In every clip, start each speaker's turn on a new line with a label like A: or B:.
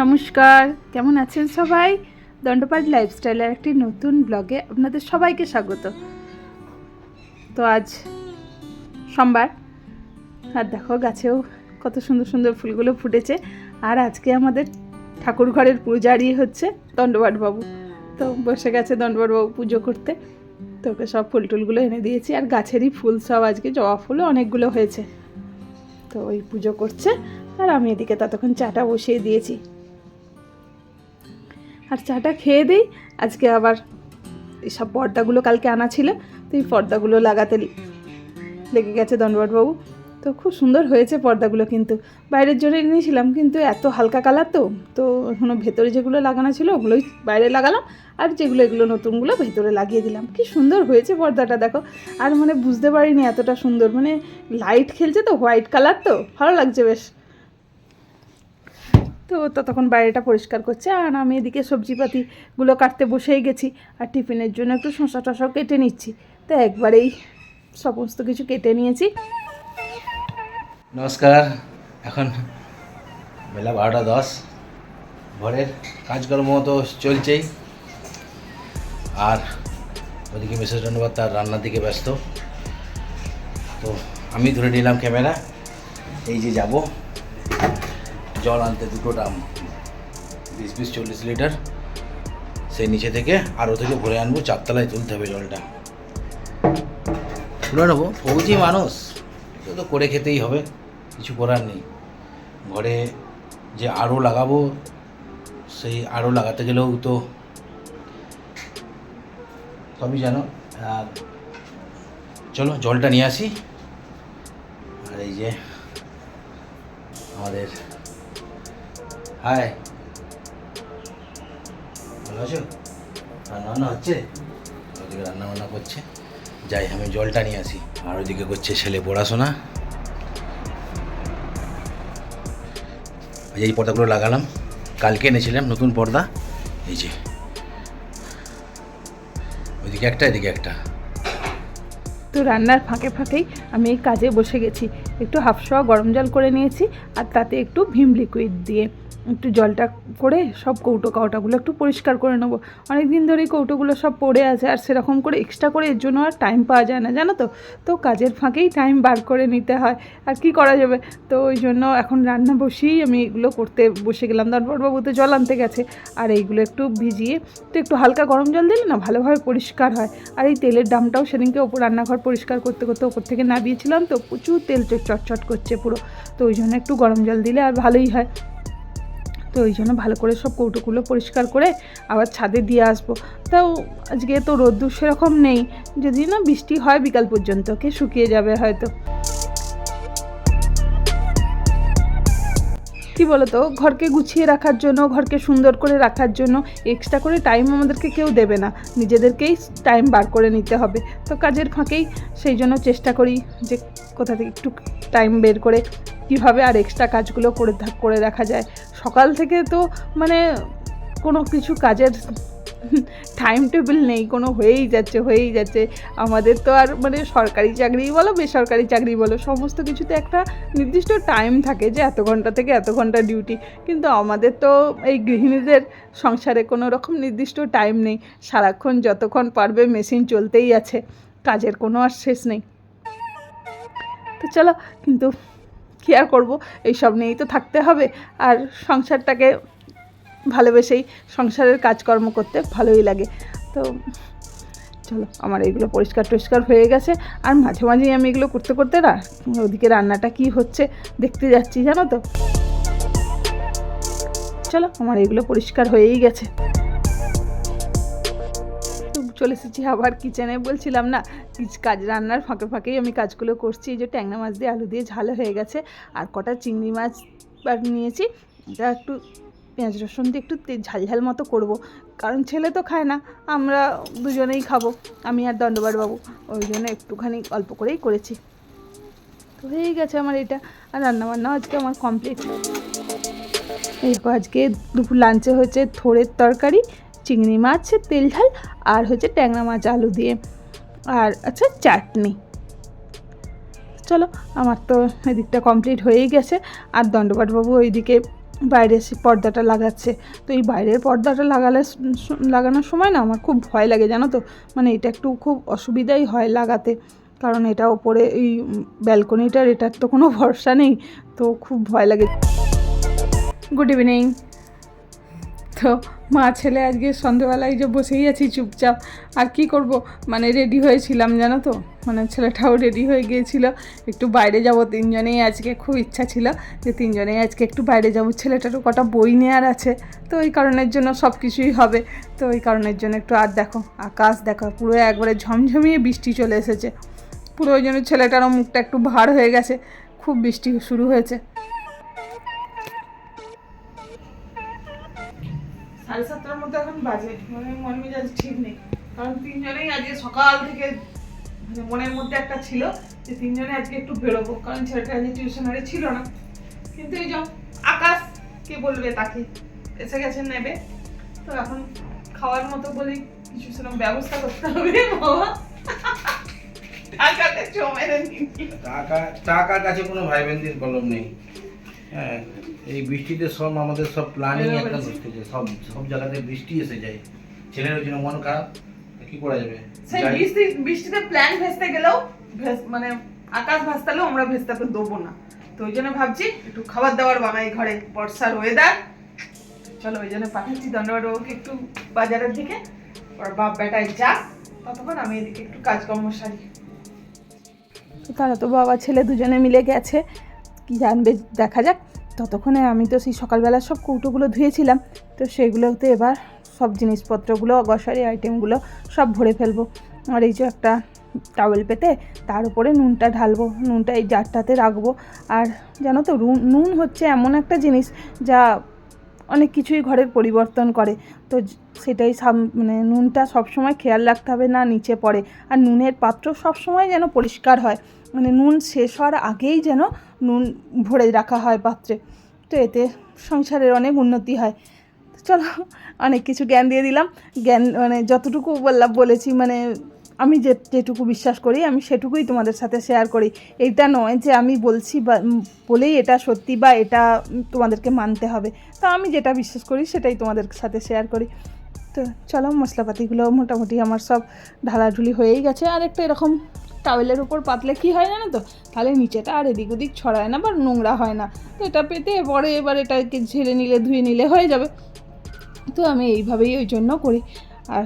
A: নমস্কার, কেমন আছেন সবাই? দণ্ডপাট লাইফস্টাইলের একটি নতুন ব্লগে আপনাদের সবাইকে স্বাগত। তো আজ সোমবার, আর দেখো গাছেও কত সুন্দর সুন্দর ফুলগুলো ফুটেছে। আর আজকে আমাদের ঠাকুর ঘরের পূজারি হচ্ছে দণ্ডপাট বাবু তো বসে গেছে দণ্ডপাট বাবু পুজো করতে। তো ওকে সব ফুল টুলগুলো এনে দিয়েছি। আর গাছেরই ফুল সব আজকে জবা ফুলও অনেকগুলো হয়েছে। তো ওই পুজো করছে। আর আমি এদিকে ততক্ষণ চাটা বসিয়ে দিয়েছি। আর চাটা খেয়ে দিই। আজকে আবার এইসব পর্দাগুলো কালকে আনা ছিল, তো এই পর্দাগুলো লাগাতে লেগে গেছে দণ্ডবাটবাবু তো খুব সুন্দর হয়েছে পর্দাগুলো কিন্তু। বাইরের জন্য নিয়েছিলাম কিন্তু এত হালকা কালার তো তো এখনও ভেতরে যেগুলো লাগানো ছিল ওগুলোই বাইরে লাগালাম, আর যেগুলো এগুলো নতুনগুলো ভেতরে লাগিয়ে দিলাম। কি সুন্দর হয়েছে পর্দাটা, দেখো। আর মানে বুঝতে পারিনি এতটা সুন্দর মানে লাইট খেলছে তো হোয়াইট কালার তো, ভালো লাগছে বেশ। তো ততক্ষণ বাইরেটা পরিষ্কার করছে, আর আমি এদিকে সবজিপাতিগুলো কাটতে বসেই গেছি, আর টিফিনের জন্য একটু শসা টশাও কেটে নিচ্ছি। তো একবারেই সমস্ত কিছু কেটে নিয়েছি।
B: নমস্কার, এখন বেলা বারোটা দশ, ঘরের কাজকর্ম তো চলছেই। আর ওদিকে মিসেস ধন্যবাদ তার রান্নার দিকে ব্যস্ত। তো আমি ধরে নিলাম ক্যামেরা, এই যে যাব। জল আনতে দুটো ডাম বিশ বিশ চল্লিশ লিটার। সেই নিচে থেকে আরও থেকে ভরে আনব, চারতলায় তুলতে হবে জলটা। তুলে নেব। ফৌজি মানুষ এটা তো করে খেতেই হবে, কিছু করার নেই। ঘরে যে আরও লাগাবো, সেই আরও লাগাতে গেলেও তো সবই জানো। আর চলো, জলটা নিয়ে আসি। আর এই যে আমাদের হাই ভালো আছো? রান্না বান্না হচ্ছে? ওদিকে রান্না বান্না করছে। যাই, আমি জলটা নিয়ে আসি। আর ওইদিকে করছে ছেলে পড়াশোনা। এই পর্দাগুলো লাগালাম। কালকে এনেছিলাম নতুন পর্দা। এই যে। ওইদিকে একটা, এদিকে একটা।
A: তো রান্নার ফাঁকে ফাঁকেই আমি এই কাজে বসে গেছি। একটু হাফশোয়া গরম জল করে নিয়েছি আর তাতে একটু ভিম লিকুইড দিয়ে। একটু জলটা করে সব কৌটো কাউটাগুলো একটু পরিষ্কার করে নেব। অনেক দিন ধরেই কৌটোগুলো সব পড়ে আছে আর সেরকম করে এক্সট্রা করে এর জন্য আর টাইম পাওয়া যায় না, জানো তো? তো কাজের ফাঁকেই টাইম বার করে নিতে হয়। আর কি করা যাবে? তো ওই জন্য এখন রান্না বসেই আমি এগুলো করতে বসে গেলাম। বাবু তো জল আনতে গেছে। আর এইগুলো একটু ভিজিয়ে তো একটু হালকা গরম জল দিলে না ভালোভাবে পরিষ্কার হয়। আর এই তেলের দামটাও সেদিনকে ওপর রান্নাঘর পরিষ্কার করতে করতে ওপর থেকে নামিয়েছিলাম তো প্রচুর তেল চটচট করছে পুরো। তো ওই জন্য একটু গরম জল দিলে আর ভালোই হয়। তো ওই জন্য ভালো করে সব কৌটোগুলো পরিষ্কার করে আবার ছাদে দিয়ে আসব। তাও আজকে তো রোদ্দুর সেরকম নেই, যদি না বৃষ্টি হয় বিকাল পর্যন্ত কে শুকিয়ে যাবে হয়তো। কি বলতো, ঘরকে গুছিয়ে রাখার জন্য, ঘরকে সুন্দর করে রাখার জন্য এক্সট্রা করে টাইম আমাদেরকে কেউ দেবে না। নিজেদেরকেই টাইম বার করে নিতে হবে। তো কাজের ফাঁকেই সেই জন্য চেষ্টা করি যে কোথা থেকে একটু টাইম বের করে কীভাবে আর এক্সট্রা কাজগুলো করে করে রাখা যায়। সকাল থেকে তো মানে কোনো কিছু কাজের টাইম টেবিল নেই, কোনো হয়েই যাচ্ছে হয়েই যাচ্ছে। আমাদের তো আর মানে সরকারি চাকরি বলো, বেসরকারি চাকরি বলো, সমস্ত কিছুতে একটা নির্দিষ্ট টাইম থাকে যে এত ঘণ্টা থেকে এত ঘণ্টা ডিউটি কিন্তু আমাদের তো এই গৃহিণীদের সংসারে কোনো রকম নির্দিষ্ট টাইম নেই। সারাক্ষণ যতক্ষণ পারবে মেশিন চলতেই আছে, কাজের কোনো আর শেষ নেই। তো চলো, কিন্তু কী আর করব? এইসব নিয়েই তো থাকতে হবে। আর সংসারটাকে ভালোবেসেই সংসারের কাজকর্ম করতে ভালোই লাগে। তো চলো, আমার এগুলো পরিষ্কার টরিষ্কার হয়ে গেছে। আর মাঝে মাঝেই আমি এগুলো করতে করতে না, ওদিকে রান্নাটা কি হচ্ছে দেখতে যাচ্ছি, জানো তো? চলো, আমার এগুলো পরিষ্কার হয়েই গেছে। চলে এসেছি আবার কিচেনে বলছিলাম, না কাজ, রান্নার ফাঁকে ফাঁকেই আমি কাজগুলো করছি। এই যে ট্যাংরা মাছ দিয়ে আলু দিয়ে ঝাল হয়ে গেছে। আর কটা চিংড়ি মাছ নিয়েছি। এটা একটু পেঁয়াজ রসুন দিয়ে একটু ঝাল ঝাল মতো করব। কারণ ছেলে তো খায় না, আমরা দুজনেই খাব। আমি আর দণ্ডবার বাবু ওই জন্য একটুখানি অল্প করেই করেছি। তো হয়েই গেছে আমার এটা। আর রান্নাবান্না আজকে আমার কমপ্লিট দেখো আজকে দুপুর লাঞ্চে হয়েছে থোড়ের তরকারি চিংড়ি মাছ, তেল ঝাল আর হচ্ছে ট্যাংরা মাছ, আলু দিয়ে। আর আচ্ছা চাটনি। চলো, আমার তো এদিকটা কমপ্লিট হয়েই গেছে। আর দণ্ডপাটবাবু ওইদিকে বাইরে পর্দাটা লাগাচ্ছে। তো এই বাইরের পর্দাটা লাগালে লাগানোর সময় না আমার খুব ভয় লাগে, জানো তো? মানে এটা একটু খুব অসুবিধাই হয় লাগাতে। কারণ এটা ওপরে এই ব্যালকনিটার এটার তো কোনো ভরসা নেই। তো খুব ভয় লাগে। গুড ইভিনিং তো মা ছেলে আজকে সন্ধেবেলায় যে বসেই আছি চুপচাপ। আর কি করব? মানে রেডি হয়েছিলাম, জানো তো? মানে ছেলেটাও রেডি হয়ে গিয়েছিল। একটু বাইরে যাব, তিনজনেই আজকে খুব ইচ্ছা ছিল যে তিনজনেই আজকে একটু বাইরে যাব। ছেলেটারও কটা বই নেওয়ার আছে, তো ওই কারণের জন্য সব কিছুই হবে। তো ওই কারণের জন্য একটু আর দেখো, আকাশ দেখো, পুরো একবারে ঝমঝমিয়ে বৃষ্টি চলে এসেছে। পুরো ওই জন্য ছেলেটারও মুখটা একটু ভার হয়ে গেছে। খুব বৃষ্টি শুরু হয়েছে। সাড়ে সাতটার মধ্যে এখন বাজে। মানে মন মেজাজ ঠিক নেই। কারণ তিনজনেই আজকে সকাল থেকে মানে মনের মধ্যে একটা ছিল যে তিনজনে আজকে একটু বেরোবো। কারণ ছেলেটা আজকে টিউশনারে ছিল না। কিন্তু এই যে আকাশ, কে বলবে তাকে? এসে গেছে নেবে। তো এখন খাওয়ার মতো বলেই কিছু সেরকম ব্যবস্থা করতে হবে, বাবা। টাকাতে নিবি
B: টাকা, টাকার কাছে কোনো ভাই বোনদের কলম নেই। হ্যাঁ। এই বৃষ্টিতে সব আমাদের সব প্ল্যানিং একটা। নষ্ট যায় সব সব জায়গাতে বৃষ্টি এসে যায়। ছেলের ওই জন্য মন খারাপ কি করা যাবে?
A: সেই বৃষ্টি বৃষ্টিতে প্ল্যান ভেস্তে গেলেও ভেস- মানে আকাশ ভাসতালেও আমরা ভেস্তাতে দেবো না। তো ওই জন্য ভাবছি একটু খাবার দাবার বানাই ঘরে বর্ষার ওয়েদার চলো ওই জন্য পাঠাচ্ছি দণ্ডবাবুকে একটু বাজারের দিকে। ওর বাপ বেটায় যাক ততক্ষণ আমি এদিকে একটু কাজকর্ম সারি। তারা তো বাবা ছেলে দুজনে মিলে গেছে কি জানবে দেখা যাক। ততক্ষণে আমি তো সেই সকালবেলা সব কৌটোগুলো ধুয়েছিলাম, তো সেগুলোতে এবার সব জিনিসপত্রগুলো, গ্রসারি আইটেমগুলো সব ভরে ফেলব। আর এই যে একটা টাওয়েল পেতে, তার উপরে নুনটা ঢালবো, নুনটা এই জারটাতে রাখব। আর জানো তো নুন হচ্ছে এমন একটা জিনিস যা অনেক কিছুই ঘরের পরিবর্তন করে। তো সেটাই মানে নুনটা সবসময় খেয়াল রাখতে হবে না নিচে পড়ে। আর নুনের পাত্র সবসময় যেন পরিষ্কার হয়। মানে নুন শেষ হওয়ার আগেই যেন নুন ভরে রাখা হয় পাত্রে। তো এতে সংসারের অনেক উন্নতি হয়। চলো, অনেক কিছু জ্ঞান দিয়ে দিলাম। জ্ঞান মানে যতটুকু বললাম, বলেছি মানে আমি যে যেটুকু বিশ্বাস করি, আমি সেটুকুই তোমাদের সাথে শেয়ার করি। এইটা নয় যে আমি বলছি বা বলেই এটা সত্যি বা এটা তোমাদেরকে মানতে হবে। তো আমি যেটা বিশ্বাস করি, সেটাই তোমাদের সাথে শেয়ার করি। তো চলো, মশলাপাতিগুলো মোটামুটি আমার সব ঢালাঢুলি হয়েই গেছে। আর একটা এরকম টাওয়েলের উপর পাতলে কি হয় জানো তো? তাহলে নিচেটা আর এদিক ওদিক ছড়ায় না বা নোংরা হয় না। তো এটা পেতে পরে এবার এটাকে ঝেড়ে নিলে, ধুয়ে নিলে হয়ে যাবে। তো আমি এইভাবেই ওই জন্য করি। আর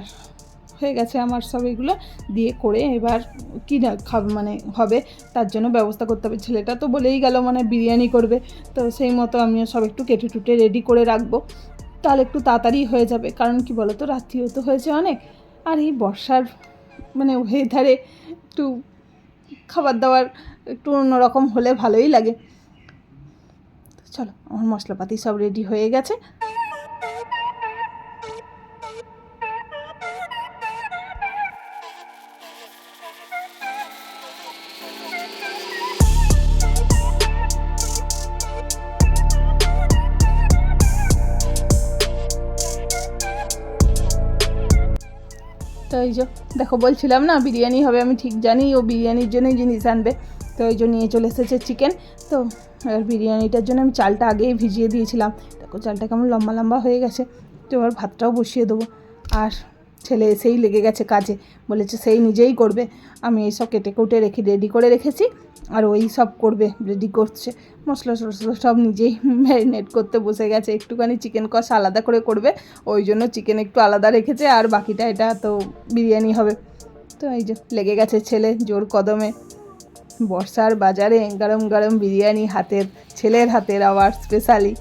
A: হয়ে গেছে আমার সব এগুলো দিয়ে করে এবার কী খাব মানে হবে, তার জন্য ব্যবস্থা করতে হবে। ছেলেটা তো বলেই গেল মানে বিরিয়ানি করবে, তো সেই মতো আমিও সব একটু কেটে টুটে রেডি করে রাখব। তাহলে একটু তাড়াতাড়ি হয়ে যাবে, কারণ কি বলো তো রাত্রিও তো হয়েছে অনেক। আর এই বর্ষার মানে ওয়েদারে একটু খাবার দাবার একটু অন্যরকম হলে ভালোই লাগে। চলো, আমার মশলাপাতি সব রেডি হয়ে গেছে। তো এই যে, দেখো, বলছিলাম না, বিরিয়ানি হবে, আমি ঠিক জানি, ও বিরিয়ানির জন্যই জিনিস আনবে। তো এই জন্য নিয়ে চলে এসেছে চিকেন তো এবার বিরিয়ানিটার জন্য আমি চালটা আগেই ভিজিয়ে দিয়েছিলাম। দেখো, চালটা কেমন লম্বা লম্বা হয়ে গেছে। তো এবার ভাতটাও বসিয়ে দেবো। আর ছেলে এসেই লেগে গেছে কাজে। বলেছে, সেই নিজেই করবে। আমি এইসব কেটে কুটে রেখে রেডি করে রেখেছি। আর ওই সব করবে রেডি করছে। মশলা টশলা সব নিজেই ম্যারিনেট করতে বসে গেছে। একটুখানি চিকেন কষা আলাদা করে করবে, ওই জন্য চিকেন একটু আলাদা রেখেছে, আর বাকিটা এটা তো বিরিয়ানি হবে। তো এই যে লেগে গেছে ছেলে জোর কদমে। বর্ষার বাজারে গরম গরম বিরিয়ানি হাতের, ছেলের হাতের আবার স্পেশালি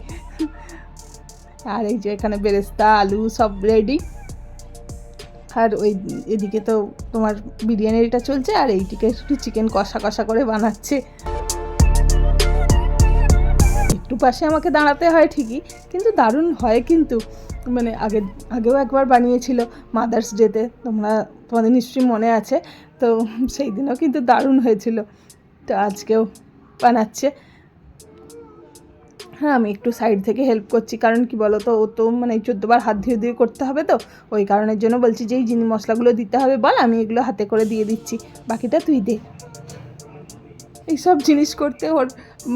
A: আর এই যে এখানে বেরেস্তা, আলু সব রেডি আর ওই এদিকে তো তোমার বিরিয়ানিটা চলছে আর এইদিকে একটু চিকেন কষা কষা করে বানাচ্ছে। একটু পাশে আমাকে দাঁড়াতে হয় ঠিকই, কিন্তু দারুণ হয় কিন্তু। মানে আগে, আগেও একবার বানিয়েছিল মাদার্স ডেতে তোমরা, তোমাদের নিশ্চয়ই মনে আছে। তো সেই দিনও কিন্তু দারুণ হয়েছিল। তো আজকেও বানাচ্ছে। হ্যাঁ আমি একটু সাইড থেকে হেল্প করছি। কারণ কি বলো তো ও তো মানে চোদ্দোবার হাত ধুয়ে ধুয়ে করতে হবে তো। ওই কারণের জন্য বলছি যে, এই জিনিস মশলাগুলো দিতে হবে বল, আমি এগুলো হাতে করে দিয়ে দিচ্ছি। বাকিটা তুই দে। এইসব জিনিস করতে ওর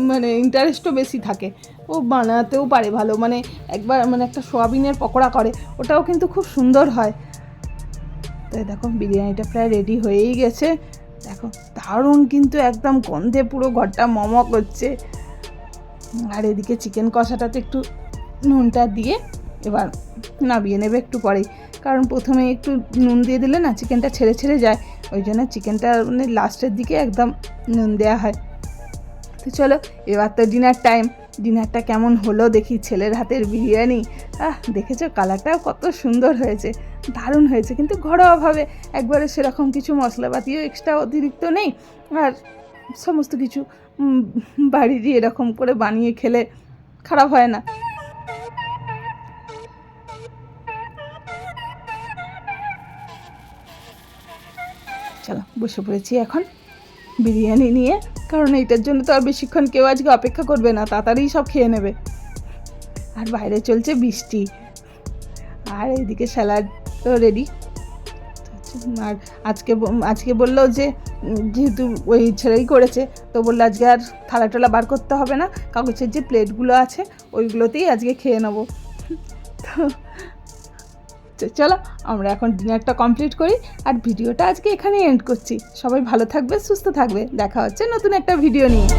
A: মানে ইন্টারেস্টও বেশি থাকে। ও বানাতেও পারে ভালো। মানে একবার মানে একটা সোয়াবিনের পকোড়া করে, ওটাও কিন্তু খুব সুন্দর হয়। তো দেখো, বিরিয়ানিটা প্রায় রেডি হয়েই গেছে। দেখো, দারুণ কিন্তু একদম গন্ধে পুরো ঘরটা মম করছে। আর এদিকে চিকেন কষাটাতে একটু নুনটা দিয়ে এবার নামিয়ে নেবে একটু পরেই। কারণ প্রথমে একটু নুন দিয়ে দিলে না চিকেনটা ছেড়ে ছেড়ে যায়। ওই জন্য চিকেনটা মানে লাস্টের দিকে একদম নুন দেওয়া হয়। তো চলো, এবার তো ডিনার টাইম। ডিনারটা কেমন হলো দেখি ছেলের হাতের বিরিয়ানি। আহ, দেখেছ? কালারটাও কত সুন্দর হয়েছে। দারুণ হয়েছে, কিন্তু ঘরোয়াভাবে। একবারে সেরকম কিছু মশলাপাতিও এক্সট্রা অতিরিক্ত নেই। আর সমস্ত কিছু বাড়িরই এরকম করে বানিয়ে খেলে খারাপ হয় না। চলো, বসে পড়েছি এখন বিরিয়ানি নিয়ে, কারণ এইটার জন্য তো আর বেশিক্ষণ কেউ আজকে অপেক্ষা করবে না, তাড়াতাড়ি সব খেয়ে নেবে। আর বাইরে চলছে বৃষ্টি। আর এইদিকে স্যালাড তো রেডি আর আজকে আজকে বলল যে যেহেতু ওই ছেলেই করেছে, তো বলল আজকে আর থালা টালা বার করতে হবে না, কাগজের যে প্লেটগুলো আছে, ওইগুলোতেই আজকে খেয়ে নেব। তো চলো, আমরা এখন ডিনারটা কমপ্লিট করি, আর ভিডিওটা আজকে এখানে এন্ড করছি। সবাই ভালো থাকবে, সুস্থ থাকবে। দেখা হচ্ছে নতুন একটা ভিডিও নিয়ে।